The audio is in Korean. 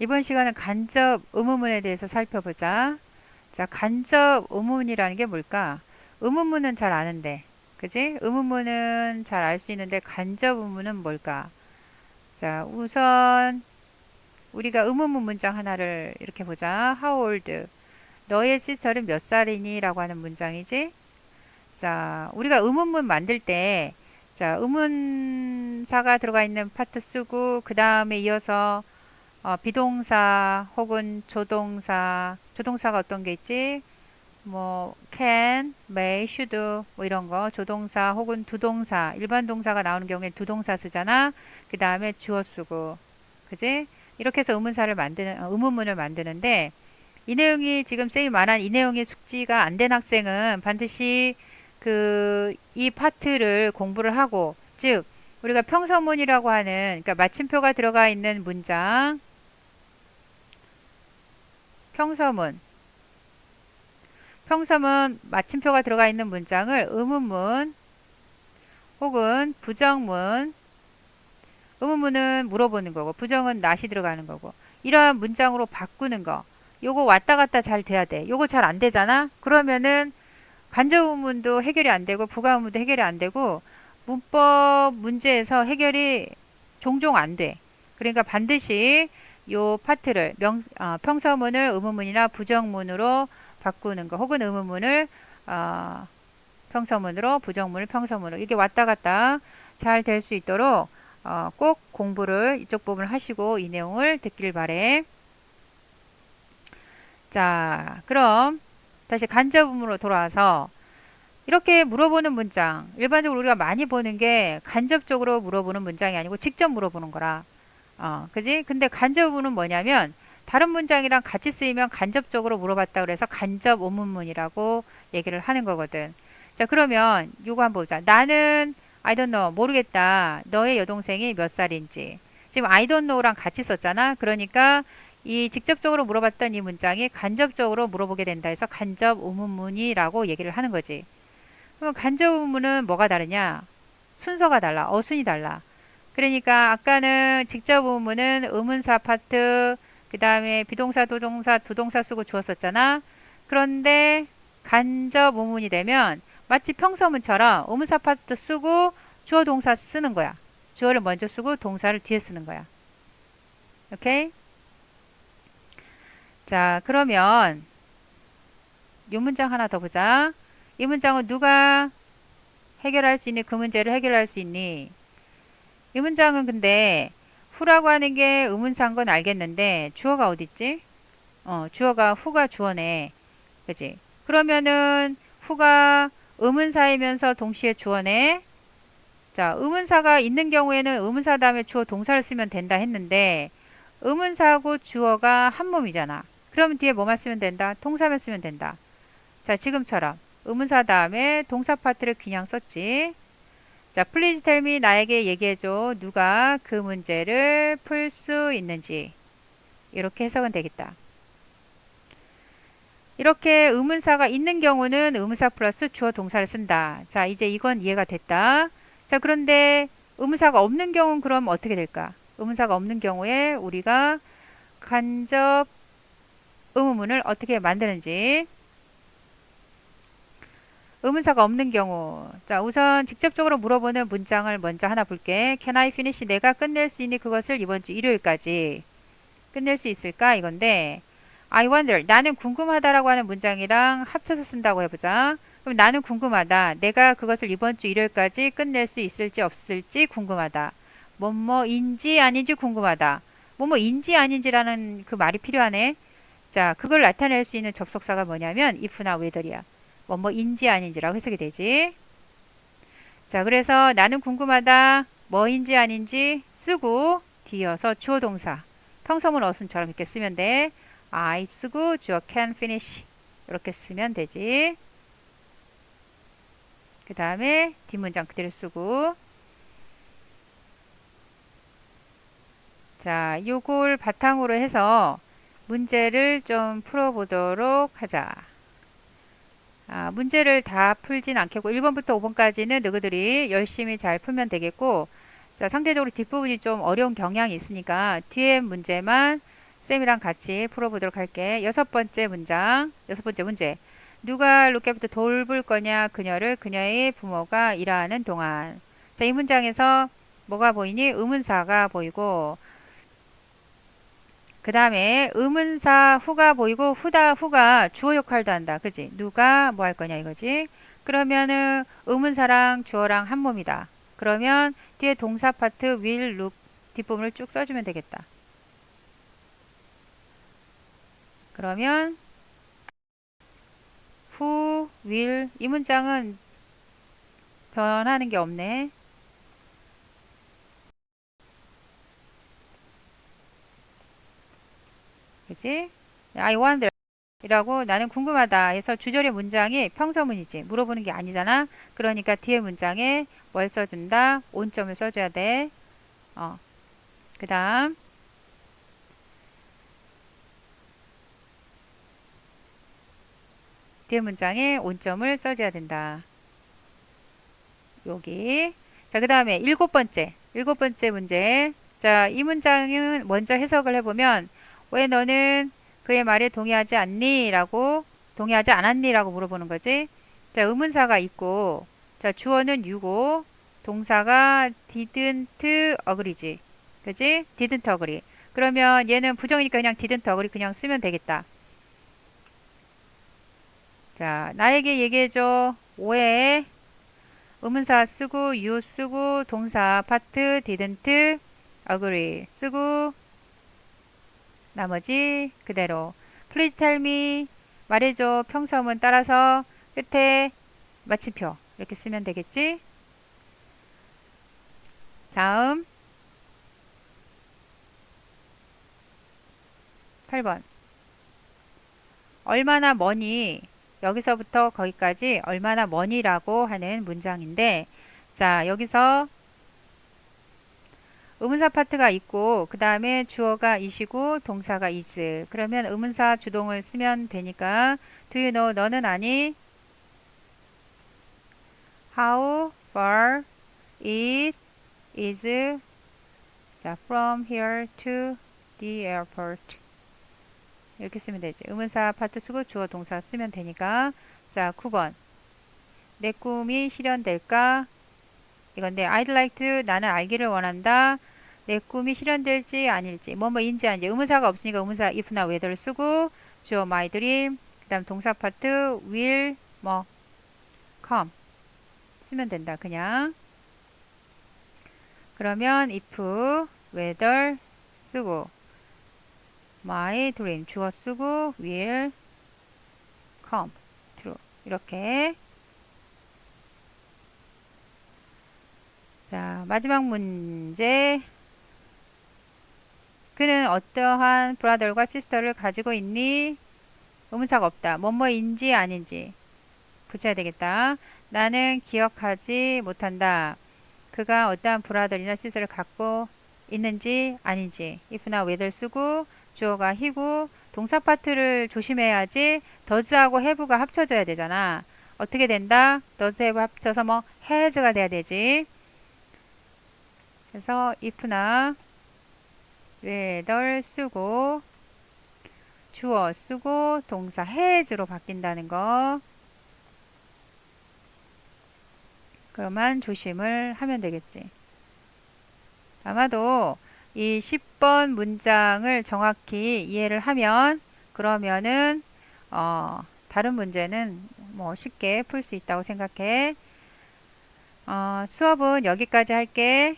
이번 시간은 간접 의문문에 대해서 살펴보자. 자, 간접 의문이라는 게 뭘까? 의문문은 잘 아는데, 그지? 의문문은 잘 알 수 있는데 간접 의문은 뭘까? 자, 우선 우리가 의문문 문장 하나를 이렇게 보자. How old? 너의 시스터는 몇 살이니? 라고 하는 문장이지. 자, 우리가 의문문 만들 때, 자, 의문사가 들어가 있는 파트 쓰고, 그 다음에 이어서 어, 비동사 혹은 조동사, 조동사가 어떤 게 있지? 뭐 can, may, should 뭐 이런 거 조동사 혹은 두동사 일반 동사가 나오는 경우에 두동사 쓰잖아. 그 다음에 주어 쓰고 그지? 이렇게 해서 의문사를 만드는 어, 의문문을 만드는데 이 내용이 지금 쌤이 말한 이 내용이 숙지가 안 된 학생은 반드시 그 이 파트를 공부를 하고 즉 우리가 평서문이라고 하는 그러니까 마침표가 들어가 있는 문장 평서문. 평서문 마침표가 들어가 있는 문장을 의문문 혹은 부정문. 의문문은 물어보는 거고 부정은 낫이 들어가는 거고. 이러한 문장으로 바꾸는 거. 요거 왔다 갔다 잘 돼야 돼. 요거 잘 안 되잖아? 그러면은 간접 의문도 해결이 안 되고 부가 의문도 해결이 안 되고 문법 문제에서 해결이 종종 안 돼. 그러니까 반드시 요 파트를 명, 어, 평서문을 의문문이나 부정문으로 바꾸는 거 혹은 의문문을 어, 평서문으로 부정문을 평서문으로 이게 왔다 갔다 잘 될 수 있도록 어, 꼭 공부를 이쪽 부분을 하시고 이 내용을 듣길 바래. 자, 그럼 다시 간접음으로 돌아와서 이렇게 물어보는 문장 일반적으로 우리가 많이 보는 게 간접적으로 물어보는 문장이 아니고 직접 물어보는 거라 어, 그지? 근데 간접문은 뭐냐면 다른 문장이랑 같이 쓰이면 간접적으로 물어봤다 그래서 간접 오문문이라고 얘기를 하는 거거든. 자, 그러면 요거 한번 보자. 나는 I don't know 모르겠다. 너의 여동생이 몇 살인지. 지금 I don't know랑 같이 썼잖아. 그러니까 이 직접적으로 물어봤던 이 문장이 간접적으로 물어보게 된다 해서 간접 오문문이라고 얘기를 하는 거지. 그럼 간접 오문은 뭐가 다르냐? 순서가 달라. 어순이 달라. 그러니까 아까는 직접 의문은 의문사 파트, 그 다음에 비동사, 도동사, 두동사 쓰고 주었었잖아. 그런데 간접 의문이 되면 마치 평서문처럼 의문사 파트 쓰고 주어 동사 쓰는 거야. 주어를 먼저 쓰고 동사를 뒤에 쓰는 거야. 오케이? 자, 그러면 이 문장 하나 더 보자. 이 문장은 누가 해결할 수 있니? 그 문제를 해결할 수 있니? 이 문장은 근데 후라고 하는 게 의문사인 건 알겠는데 주어가 어딨지? 어, 주어가 후가 주어네. 그지? 그러면은 후가 의문사이면서 동시에 주어네. 자, 의문사가 있는 경우에는 의문사 다음에 주어 동사를 쓰면 된다 했는데 의문사하고 주어가 한 몸이잖아. 그러면 뒤에 뭐만 쓰면 된다? 동사만 쓰면 된다. 자, 지금처럼 의문사 다음에 동사 파트를 그냥 썼지. 자, tell me 나에게 얘기해줘. 누가 그 문제를 풀 수 있는지. 이렇게 해석은 되겠다. 이렇게 의문사가 있는 경우는 의문사 플러스 주어 동사를 쓴다. 자, 이제 이건 이해가 됐다. 자, 그런데 의문사가 없는 경우는 그럼 어떻게 될까? 의문사가 없는 경우에 우리가 간접 의문문을 어떻게 만드는지 의문사가 없는 경우. 자 우선 직접적으로 물어보는 문장을 먼저 하나 볼게. Can I finish? 내가 끝낼 수 있니 그것을 이번 주 일요일까지 끝낼 수 있을까? 이건데 I wonder 나는 궁금하다라고 하는 문장이랑 합쳐서 쓴다고 해보자. 그럼 나는 궁금하다. 내가 그것을 이번 주 일요일까지 끝낼 수 있을지 없을지 궁금하다. 뭐뭐인지 아닌지 궁금하다. 뭐뭐인지 아닌지라는 그 말이 필요하네. 자 그걸 나타낼 수 있는 접속사가 뭐냐면 if나 whether이야 뭐뭐인지 아닌지라고 해석이 되지. 자, 그래서 나는 궁금하다. 뭐인지 아닌지 쓰고 뒤어서 주어 동사. 평소문 어순처럼 이렇게 쓰면 돼. I 쓰고 주어 can finish. 이렇게 쓰면 되지. 그 다음에 뒷문장 그대로 쓰고 자, 요걸 바탕으로 해서 문제를 좀 풀어보도록 하자. 아, 문제를 다 풀진 않겠고 1번부터 5번까지는 너희들이 열심히 잘 풀면 되겠고 자 상대적으로 뒷부분이 좀 어려운 경향이 있으니까 뒤에 문제만 쌤이랑 같이 풀어보도록 할게. 여섯 번째 문장, 여섯 번째 문제. 누가 루케부터 돌볼 거냐 그녀를 그녀의 부모가 일하는 동안. 자, 이 문장에서 뭐가 보이니? 의문사가 보이고 그 다음에 의문사 후가 보이고 후다 후가 주어 역할도 한다. 그지? 누가 뭐 할 거냐 이거지? 그러면은 의문사랑 주어랑 한 몸이다. 그러면 뒤에 동사 파트 will, look 뒷부분을 쭉 써주면 되겠다. 그러면 who will 이 문장은 변하는 게 없네. 그지? I wonder 이라고 나는 궁금하다 해서 주절의 문장이 평서문이지 물어보는 게 아니잖아. 그러니까 뒤에 문장에 뭘 써준다? 온점을 써줘야 돼. 어. 그 다음 뒤에 문장에 온점을 써줘야 된다. 여기. 자, 그 다음에 일곱 번째. 일곱 번째 문제. 자, 이 문장은 먼저 해석을 해보면 왜 너는 그의 말에 동의하지 않니? 라고 동의하지 않았니? 라고 물어보는 거지. 자, 의문사가 있고 자, 주어는 유고 동사가 didn't agree지. 그지? didn't agree. 그러면 얘는 부정이니까 그냥 didn't agree 그냥 쓰면 되겠다. 자, 나에게 얘기해줘. 5에 의문사 쓰고 you 쓰고 동사 파트 didn't agree 쓰고 나머지 그대로. Please tell me. 말해줘. 평서문 따라서 끝에 마침표 이렇게 쓰면 되겠지? 다음. 8번. 얼마나 머니 여기서부터 거기까지 얼마나 머니라고 하는 문장인데 자 여기서 의문사 파트가 있고 그 다음에 주어가 이시고 동사가 is 그러면 의문사 주동을 쓰면 되니까 do you know 너는 아니 how far it is 자 from here to the airport 이렇게 쓰면 되지. 의문사 파트 쓰고 주어 동사 쓰면 되니까 자 9번 내 꿈이 실현될까? 이건데 I'd like to 나는 알기를 원한다. 내 꿈이 실현될지 아닐지 뭐뭐인지 아닌지 의문사가 없으니까 의문사 if나 whether 쓰고 주어 my dream 그 다음 동사 파트 will 뭐 come. 쓰면 된다 그냥. 그러면 if whether 쓰고 my dream 주어 쓰고 will come true. 이렇게. 자 마지막 문제 그는 어떠한 브라더과 시스터를 가지고 있니? 의문사가 없다. 뭐뭐인지 아닌지 붙여야 되겠다. 나는 기억하지 못한다. 그가 어떠한 브라더나 시스터를 갖고 있는지 아닌지 if나 whether 쓰고 주어가 히고 동사 파트를 조심해야지 does하고 have가 합쳐져야 되잖아. 어떻게 된다? does have 합쳐서 뭐 has가 돼야 되지. 그래서 if나 whether 쓰고 주어 쓰고 동사 has로 바뀐다는 거. 그러면 조심을 하면 되겠지. 아마도 이 10번 문장을 정확히 이해를 하면 그러면은 어, 다른 문제는 뭐 쉽게 풀 수 있다고 생각해. 어, 수업은 여기까지 할게.